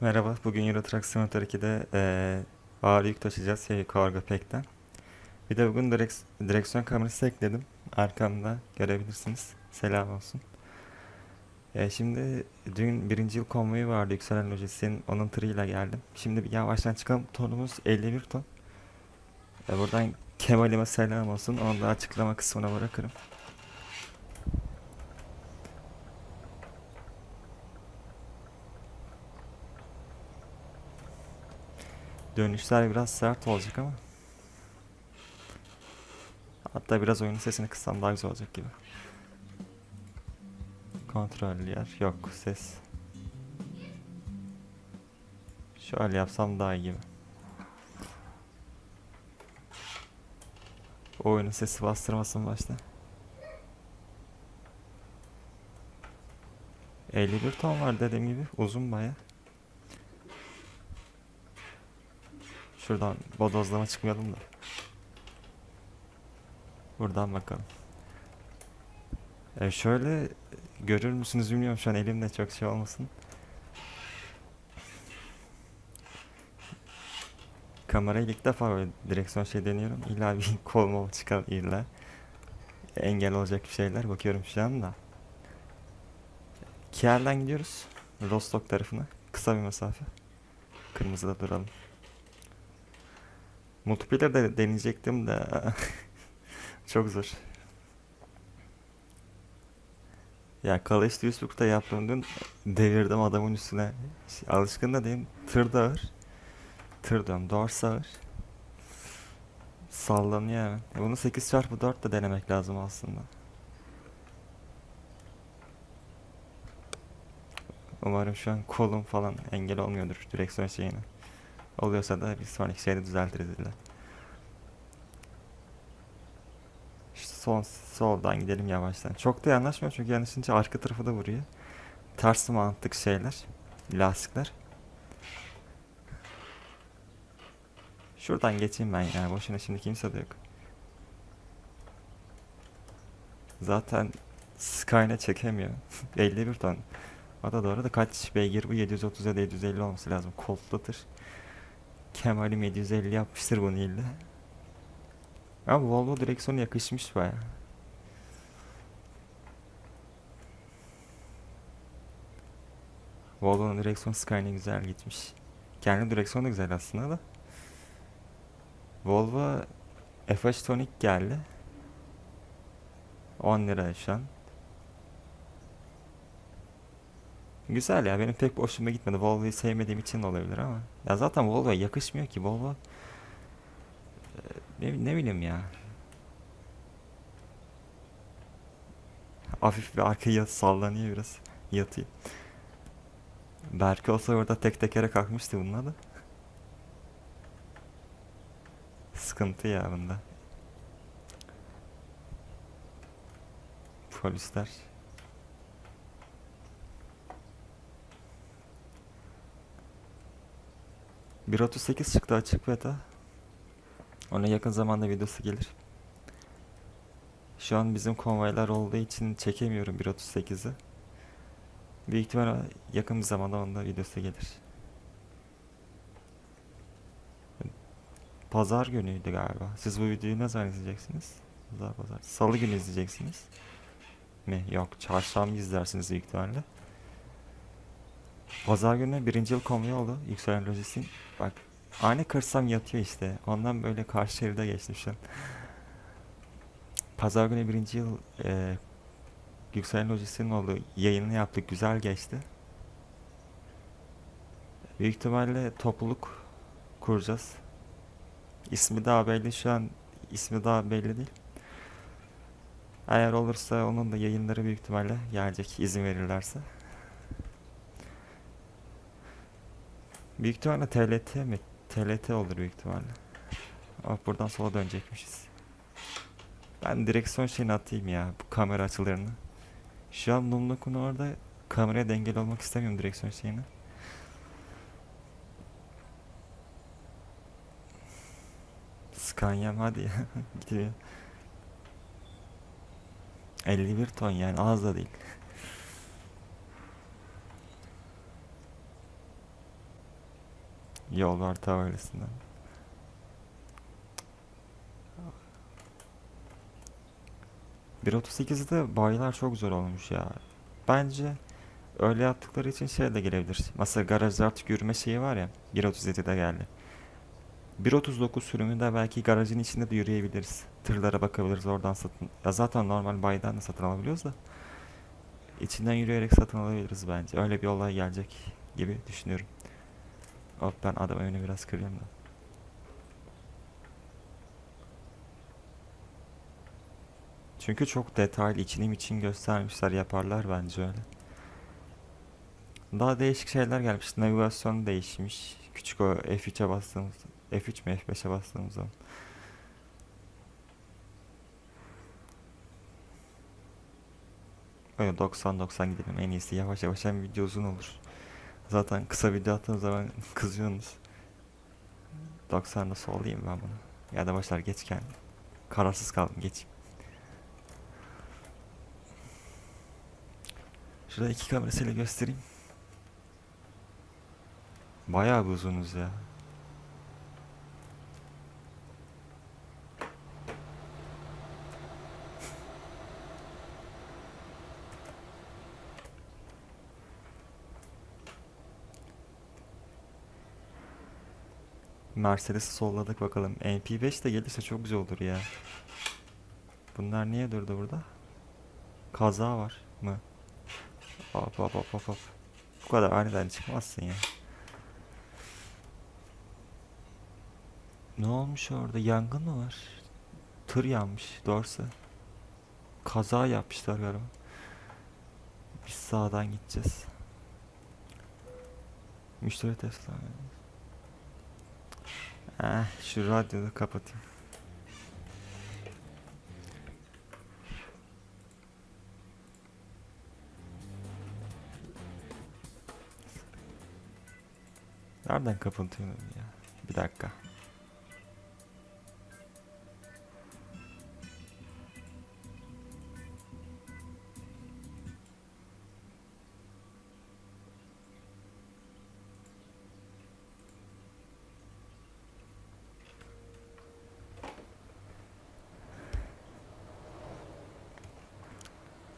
Merhaba, bugün Euro Truck Simulator 2'de eee ağır yük taşıyacağız şey Cargo Pack'ten. Bir de bugün direks- direksiyon kamerası ekledim. Arkamda görebilirsiniz. Selam olsun. Eee, şimdi dün birinci yıl konvoyu vardı Yükselen Lojistik'in onun tırıyla geldim. Şimdi bir yavaştan çıkalım. Tonumuz 51 ton. E, buradan Kemal'ime selam olsun. Onu da açıklama kısmına bırakırım. Dönüşler biraz sert olacak ama. Hatta biraz oyunun sesini kıssam daha güzel olacak gibi. Kontrollü yer. Yok ses. Şöyle yapsam daha iyi gibi. Oyunun sesi bastırmasın başta. 51 ton var dediğim gibi. Uzun baya. Şuradan bodozlama çıkmayalım da. Buradan bakalım. E şöyle görür müsünüz bilmiyorum şu an elimde çok şey olmasın. Kamerayı ilk defa böyle direksiyon şey deniyorum. İlla bir kol mol çıkar illa. Engel olacak bir şeyler bakıyorum şu anda. Kiel'den gidiyoruz. Rostock tarafına. Kısa bir mesafe. Kırmızıda duralım. Multiplayer de deneyecektim de çok zor. Ya Call of Duty Duisburg'da yaptığım dün devirdim adamın üstüne. Şey, Alışkın da değilim. Tır da ağır. Tır diyorum. Dorsa ağır. Sallanıyor hemen. E Bunu 8x4 de denemek lazım aslında. Umarım şu an kolum falan engel olmuyordur direksiyon şeyine. Oluyorsa da bir sonraki şeyde düzeltiriz illa. İşte son soldan gidelim yavaştan. Çok da yanaşmıyor çünkü yanaşınca arka tarafı da vuruyor. Ters mantık şeyler. Lastikler. Şuradan geçeyim ben ya. Boşuna şimdi kimse de yok. Zaten Skyline çekemiyor. 51 ton. O da doğru da kaç beygir bu 730 ya da 750 olması lazım. Koltlatır. Kemal'im 750 yapmıştır bunu illa. Ama Volvo direksiyonu yakışmış baya. Volvo'nun direksiyon Skyline güzel gitmiş. Kendi direksiyonu da güzel aslında da. Volvo FH Tonic geldi. 10 lira şu an. Güzel ya benim pek hoşuma gitmedi. Volvo'yu sevmediğim için olabilir ama. Ya zaten Volvo'ya yakışmıyor ki. Volvo e, ne, ne bileyim ya. Hafif bir arkaya sallanıyor biraz. Yatıyor. Belki olsa orada tek tekere kalkmıştı bununla da. Sıkıntı ya bunda. Polisler. 1.38 çıktı açık beta. Ona yakın zamanda videosu gelir. Şu an bizim konvoylar olduğu için çekemiyorum 1.38'i. Büyük ihtimalle yakın bir zamanda onda videosu gelir. Pazar günüydü galiba. Siz bu videoyu ne zaman izleyeceksiniz? Pazar pazar. Salı günü izleyeceksiniz. Mi? Yok. Çarşamba izlersiniz büyük ihtimalle. Pazar günü birinci yıl konvoyu oldu. Yükselen Lojistik'in. Bak. Aynı kırsam yatıyor işte. Ondan böyle karşı şeride geçtim. Pazar günü birinci yıl e, Yükselen Lojistik'in oldu. Yayını yaptık. Güzel geçti. Büyük ihtimalle topluluk kuracağız. İsmi daha belli şu an ismi daha belli değil. Eğer olursa onun da yayınları büyük ihtimalle gelecek izin verirlerse. Büyük ihtimalle TLT mi? TLT olur büyük ihtimalle. Bak buradan sola dönecekmişiz. Ben direksiyon şeyini atayım ya bu kamera açılarını. Şu an Numlok'un orada kameraya dengeli olmak istemiyorum direksiyon şeyine. Scania'm hadi ya. Gidiyor. 51 ton yani az da değil. Yol var tabelasından. Bir 1.38'de bayiler çok zor olmuş ya. Bence öyle yaptıkları için şey de gelebilir. Mesela garajda artık yürüme şeyi var ya. 1.37'de geldi. 1.39 sürümünde belki garajın içinde de yürüyebiliriz. Tırlara bakabiliriz oradan satın. Ya zaten normal bayiden de satın alabiliyoruz da. İçinden yürüyerek satın alabiliriz bence. Öyle bir olay gelecek gibi düşünüyorum. Hop ben adam önünü biraz kırıyorum da. Çünkü çok detaylı içinim için göstermişler yaparlar bence öyle. Daha değişik şeyler gelmiş. Navigasyon değişmiş. Küçük o F3'e bastığımız F3 mi F5'e bastığımız zaman. Böyle 90-90 gidelim en iyisi. Yavaş yavaş hem video uzun olur. Zaten kısa video attığım zaman kızıyorsunuz. 90 nasıl olayım ben bunu? Ya da başlar geçken. Kararsız kaldım geç. Şurada iki kamerasıyla göstereyim. Bayağı bir uzunuz ya. Mercedes'i solladık bakalım. MP5 de gelirse çok güzel olur ya. Bunlar niye durdu burada? Kaza var mı? Hop hop hop hop hop. Bu kadar aniden çıkmazsın ya. Ne olmuş orada? Yangın mı var? Tır yanmış doğrusu. Kaza yapmışlar galiba. Biz sağdan gideceğiz. Müşteri Tesla. Eh, şu radyoyu kapatayım. Nereden kapatıyorum ya? Bir dakika.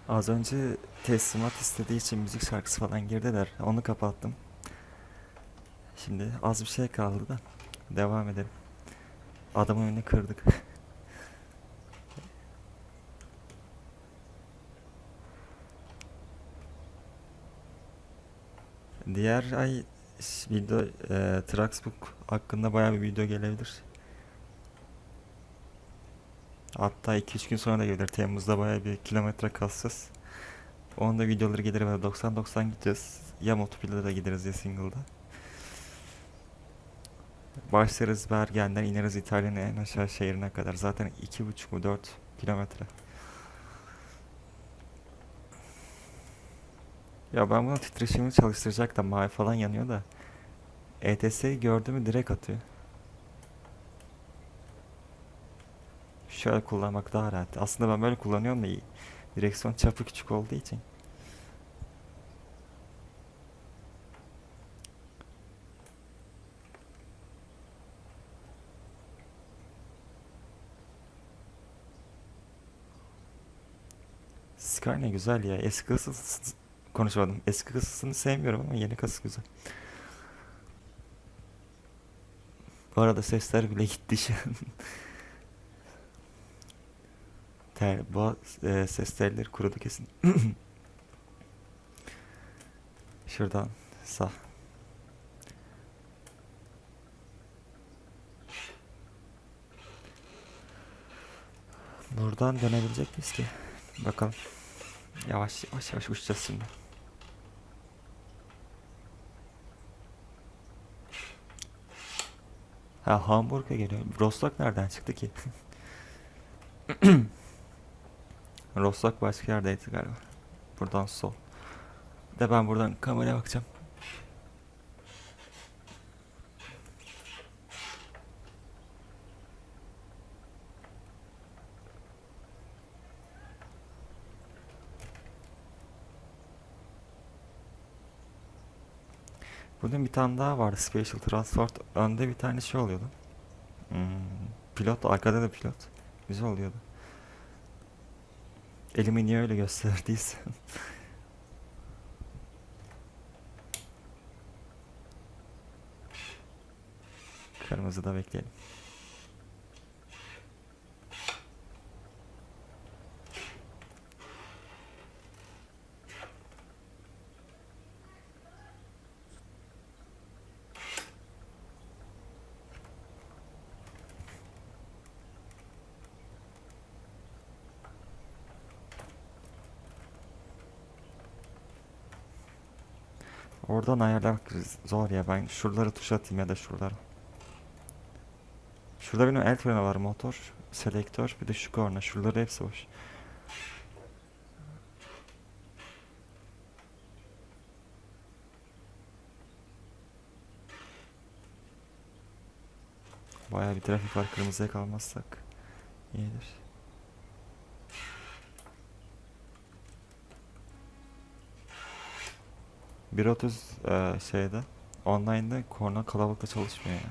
Az önce teslimat istediği için müzik şarkısı falan girdiler. Onu kapattım. Şimdi az bir şey kaldı da devam edelim. Adamın önünü kırdık. Diğer ay video e, Traxbook hakkında bayağı bir video gelebilir. Hatta 2-3 gün sonra da gelir. Temmuz'da bayağı bir kilometre kasacağız. Onun da videoları gelir ve 90-90 gideceğiz. Ya Motopil'de de gideriz ya Single'da. Başlarız Bergen'den ineriz İtalya'nın en aşağı şehrine kadar. Zaten 2,5 mu 4 kilometre. Ya ben bunun titreşimini çalıştıracaktım. Mavi falan yanıyor da. ETS'yi gördü mü direkt atıyor. Şöyle kullanmak daha rahat. Aslında ben böyle kullanıyorum da iyi. Direksiyon çapı küçük olduğu için. Sky ne güzel ya. Eski kasası konuşamadım. Eski kasasını sevmiyorum ama yeni kasası güzel. Bu arada sesler bile gitti şu an. Ter, bu e, ses telleri kurudu kesin. Şuradan sağ. Buradan dönebilecek miyiz ki? Bakalım. Yavaş yavaş yavaş uçacağız şimdi. Ha Hamburg'a geliyor. Rostock nereden çıktı ki? Rostock başka yerdeydi galiba. Buradan sol. De ben buradan kameraya bakacağım. Bunun bir tane daha vardı. Special Transport. Önde bir tane şey oluyordu. Hmm, pilot, arkada da pilot. Güzel oluyordu. Elimi niye öyle gösterdiyse. Kırmızıda bekleyelim. Oradan ayarlamak zor ya ben şuraları tuş atayım ya da şuralara. Şurada benim el freni var motor, selektör bir de şu korna şuraları hepsi boş. Bayağı bir trafik var kırmızıya kalmazsak iyidir. Bir otuz eee, şeyde online'da korna kalabalıkta çalışmıyor ya.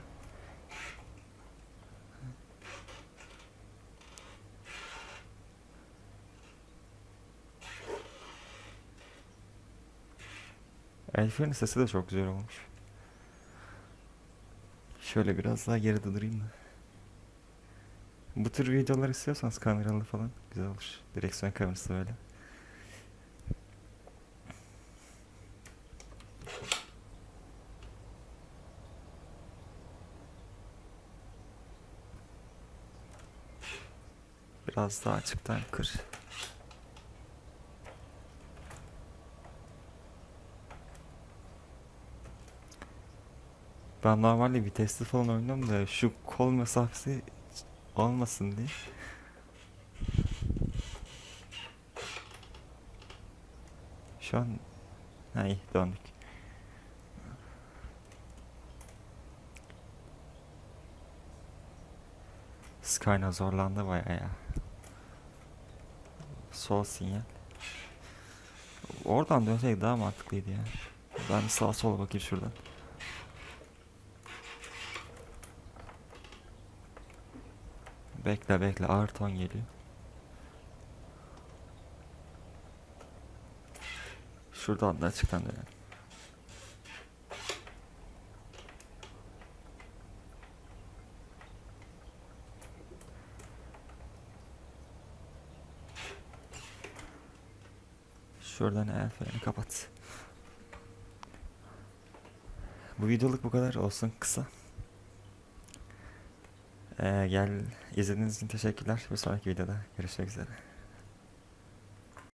El freni sesi de çok güzel olmuş. Şöyle biraz daha geride durayım da. Bu tür videolar istiyorsanız kameralı falan güzel olur. Direksiyon kamerası böyle. Biraz daha açıktan kır. Ben normalde vitesli falan oynuyorum da şu kol mesafesi olmasın diye. Şu an ha iyi döndük. Skyna zorlandı bayağı ya. Sol sinyal. Oradan dönsek daha mantıklıydı ya. Ben bir sağa sola bakayım şuradan. Bekle bekle ağır ton geliyor. Şuradan da açıktan dönelim. Şuradan el freni kapat. Bu videoluk bu kadar olsun kısa. Ee, gel izlediğiniz için teşekkürler. Bir sonraki videoda görüşmek üzere.